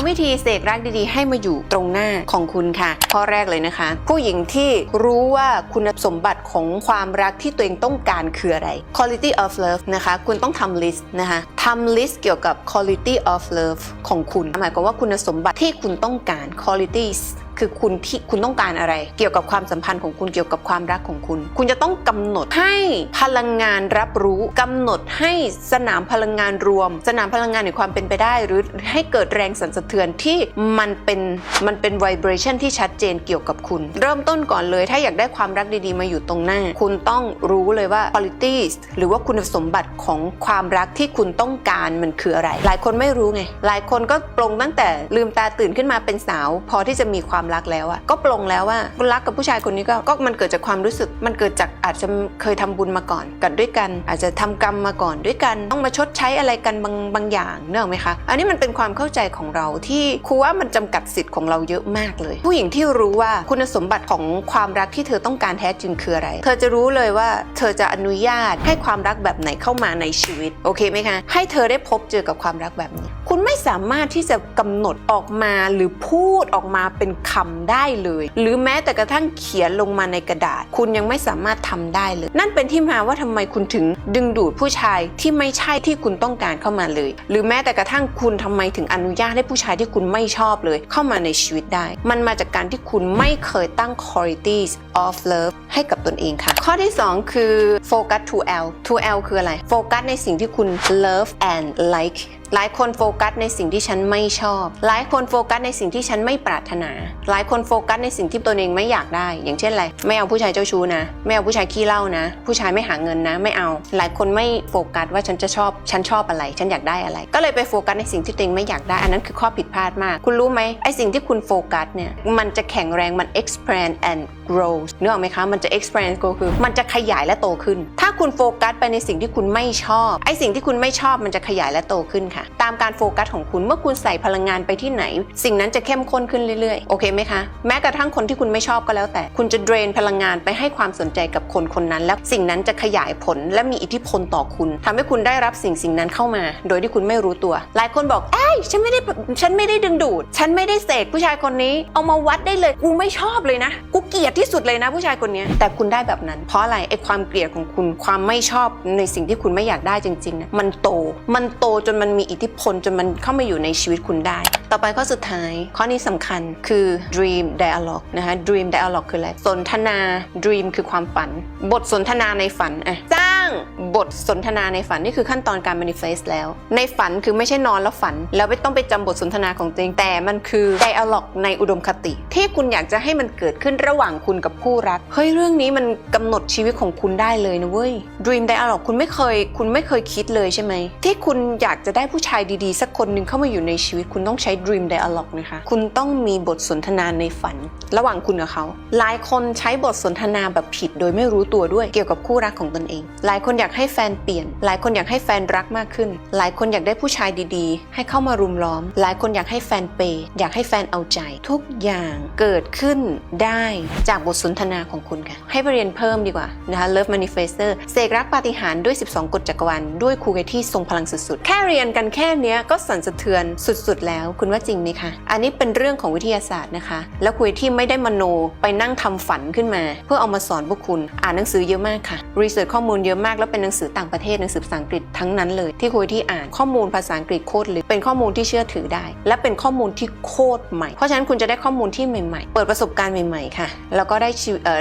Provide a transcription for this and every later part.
3 วิธีเสกรักดีๆ ให้มาอยู่ตรงหน้าของคุณค่ะข้อแรกเลยนะคะ ผู้หญิงที่รู้ว่าคุณสมบัติของความรักที่ตัวเองต้องการคืออะไร quality of love นะคะ คุณต้องทำ list นะคะทำ list เกี่ยวกับ quality of love ของคุณ หมายความว่าคุณสมบัติที่คุณต้องการ qualities คือคุณที่คุณต้องการอะไร เกี่ยวกับความสัมพันธ์ของคุณเกี่ยวกับความรักของคุณ คุณจะต้องกำหนดให้พลังงานรับรู้กำหนดให้สนามพลังงานรวม สนามพลังงานในความเป็นไปได้ หรือให้เกิดแรงสั่นสะเทือนที่มันเป็นมันเป็น vibration ที่ชัดเจนเกี่ยวกับคุณ เริ่มต้นก่อนเลยถ้าอยากได้ความรักดีๆมาอยู่ตรงหน้า คุณต้องรู้เลยว่า qualities หรือว่าคุณสมบัติของความรักที่คุณต้องการมันคืออะไร หลายคนไม่รู้ไง หลายคนก็ปลงตั้งแต่ลืมตาตื่นขึ้นมาเป็นสาว พอที่จะมีความรักแล้วอะก็ปลงแล้วว่าคุณรักกับผู้ชายคนนี้ก็ก็มันเกิดจากความรู้สึก มันเกิดจากอาจจะเคยทำบุญมาก่อนกันด้วยกัน อาจจะทำกรรมมาก่อนด้วยกัน ต้องมาชดใช้อะไรกันบางบางอย่างเนอะไหมคะ อันนี้มันเป็นความเข้าใจของเราที่ครูว่ามันจำกัดสิทธิ์ของเราเยอะมากเลย ผู้หญิงที่รู้ว่าคุณสมบัติของความรักที่เธอต้องการแท้จริงคืออะไร เธอจะรู้เลยว่าเธอจะอนุญาตให้ความรักแบบไหนเข้ามาในชีวิตโอเคไหมคะ ให้เธอได้พบเจอกับความรักแบบนี้ คุณไม่สามารถที่จะกำหนดออกมาหรือพูดออกมาเป็นคทำได้เลย หรือแม้แต่กระทั่งเขียนลงมาในกระดาษ คุณยังไม่สามารถทำได้เลย นั่นเป็นที่มาว่าทำไมคุณถึงดึงดูดผู้ชายที่ไม่ใช่ที่คุณต้องการเข้ามาเลย หรือแม้แต่กระทั่งคุณทำไมถึงอนุญาตให้ผู้ชายที่คุณไม่ชอบเลย เข้ามาในชีวิตได้ มันมาจากการที่คุณไม่เคยตั้ง qualities of love ให้กับตนเองค่ะ ข้อที่ 2 คือ focus to L to L คืออะไร โฟกัสในสิ่งที่คุณ love and like หลายคนโฟกัสในสิ่งที่ฉันไม่ชอบ หลายคนโฟกัสในสิ่งที่ฉันไม่ปรารถนา หลายคนโฟกัสในสิ่งที่ตัวเองไม่อยากได้ อย่างเช่นอะไร ไม่เอาผู้ชายเจ้าชู้นะ ไม่เอาผู้ชายขี้เหล้านะ ผู้ชายไม่หาเงินนะ ไม่เอา หลายคนไม่โฟกัสว่าฉันจะชอบ ฉันชอบอะไร ฉันอยากได้อะไร ก็เลยไปโฟกัสในสิ่งที่ตัวเองไม่อยากได้ อันนั้นคือข้อผิดพลาดมาก คุณรู้ไหมไอสิ่งที่คุณโฟกัสเนี่ย มันจะแข็งแรง มัน expand and grow นึกออกไหมคะ มันจะ expand and grow คือ มันจะขยายและโตขึ้น ถ้าคุณโฟกัสไปในสิ่งที่คุณไม่ชอบ ไอสิ่งที่คุณไม่ชอบมันจะขยายและโตขึ้นค่ะตามการโฟกัสของคุณเมื่อคุณใส่พลังงานไปที่ไหน สิ่งนั้นจะเข้มข้นขึ้นเรื่อยๆ โอเคไหมคะ แม้กระทั่งคนที่คุณไม่ชอบก็แล้วแต่ คุณจะ drain พลังงานไปให้ความสนใจกับคนคนนั้น แล้วสิ่งนั้นจะขยายผลและมีอิทธิพลต่อคุณทำให้คุณได้รับสิ่งสิ่งนั้นเข้ามา โดยที่คุณไม่รู้ตัว หลายคนบอกเอ้ยฉันไม่ได้ฉันไม่ได้ดึงดูด ฉันไม่ได้เสกผู้ชายคนนี้ เอามาวัดได้เลยกูไม่ชอบเลยนะกูเกลียดที่สุดเลยนะผู้ชายคนนี้แต่คุณได้แบบนั้น เพราะอะไรไอ้ความเกลียดของคุณความไม่ชอบในสิ่งที่คุณไม่อยากได้จริงๆนะมันโต มันโตจนมันมีอิทธิพลจนมันเข้ามาอยู่ในชีวิตคุณได้ ต่อไปข้อสุดท้าย ข้อนี้สำคัญคือ dream dialogue นะคะ dream dialogue คืออะไร สนทนา dream คือความฝัน บทสนทนาในฝันอะส ร้างบทสนทนาในฝันนี่คือขั้นตอนการ manifest แล้ว ในฝันคือไม่ใช่นอนแล้วฝัน แล้วไม่ต้องไปจำบทสนทนาของตัวเองแต่มันคือ dialogue ในอุดมคติ ที่คุณอยากจะให้มันเกิดขึ้นระหว่างคุณกับคู่รักเฮ้ยเรื่องนี้มันกำหนดชีวิตของคุณได้เลยนะเว้ย dream dialogue คุณไม่เคย คุณไม่เคยคิดเลยใช่ไหมที่คุณอยากจะได้ผู้ชายดีๆ สักคนหนึ่งเข้ามาอยู่ในชีวิตคุณต้องใช้ dream dialogue นะคะคุณต้องมีบทสนทนาในฝัน ระหว่างคุณกับเขาหลายคนใช้บทสนทนาแบบผิดโดยไม่รู้ตัวด้วยเกี่ยวกับคู่รักของตนเองหลายายคนอยากให้แฟนเปลี่ยน หลายคนอยากให้แฟนรักมากขึ้น หลายคนอยากได้ผู้ชายดีๆ ให้เข้ามารุมล้อม หลายคนอยากให้แฟนเปย์อยากให้แฟนเอาใจ ทุกอย่างเกิดขึ้นได้จากบทสนทนาของคุณค่ะ ให้ไปเรียนเพิ่มดีกว่านะคะ Love Manifestor เสกรักปาฏิหาริย์ด้วย 12 กฎจักรวาลด้วยครูเกที่ทรงพลังสุดๆ แค่เรียนกันแค่เนี้ยก็สั่นสะเทือนสุดๆ แล้ว คุณว่าจริงไหมคะ อันนี้เป็นเรื่องของวิทยาศาสตร์นะคะ แล้วครูเกที่ไม่ได้มโนไปนั่งทำฝันขึ้นมา เพื่อเอามาสอนพวกคุณ อ่านหนังสือเยอะมากค่ะ รีเสิร์ชข้อมูลเยอะมากแล้วเป็นหนังสือต่างประเทศหนังสือภาษาอังกฤษทั้งนั้นเลย ที่ครูที่อ่านข้อมูลภาษาอังกฤษโคตรลึกเป็นข้อมูลที่เชื่อถือได้ และเป็นข้อมูลที่โคตรใหม่ เพราะฉะนั้นคุณจะได้ข้อมูลที่ใหม่ๆ เปิดประสบการณ์ใหม่ๆค่ะ แล้วก็ได้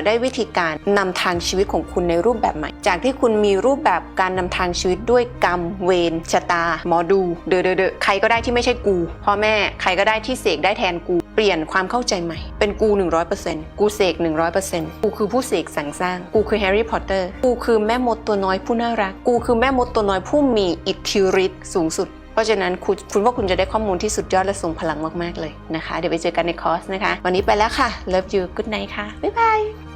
ได้วิธีการนำทางชีวิตของคุณในรูปแบบใหม่ จากที่คุณมีรูปแบบการนำทางชีวิตด้วยกรรมเวรชะตาหมอดู เดอเดอเดอใครก็ได้ที่ไม่ใช่กูพ่อแม่ใครก็ได้ที่เสกได้แทนกู เปลี่ยนความเข้าใจใหม่ เป็นกู 100%กูเสก 100%กูคือผู้เสกสรรสร้าง กูคือแฮร์รี่พอตเตอร์ กูคือแม่มดตัวน้อยผู้น่ารัก กูคือแม่มดตัวน้อยผู้มีอิทธิฤทธิ์สูงสุด เพราะฉะนั้นคุณคุณว่าคุณจะได้ข้อมูลที่สุดยอดและทรงพลังมาก ๆ เลยนะคะ เดี๋ยวไปเจอกันในคอร์สนะคะ วันนี้ไปแล้วค่ะ Love you good night ค่ะ บ๊ายบาย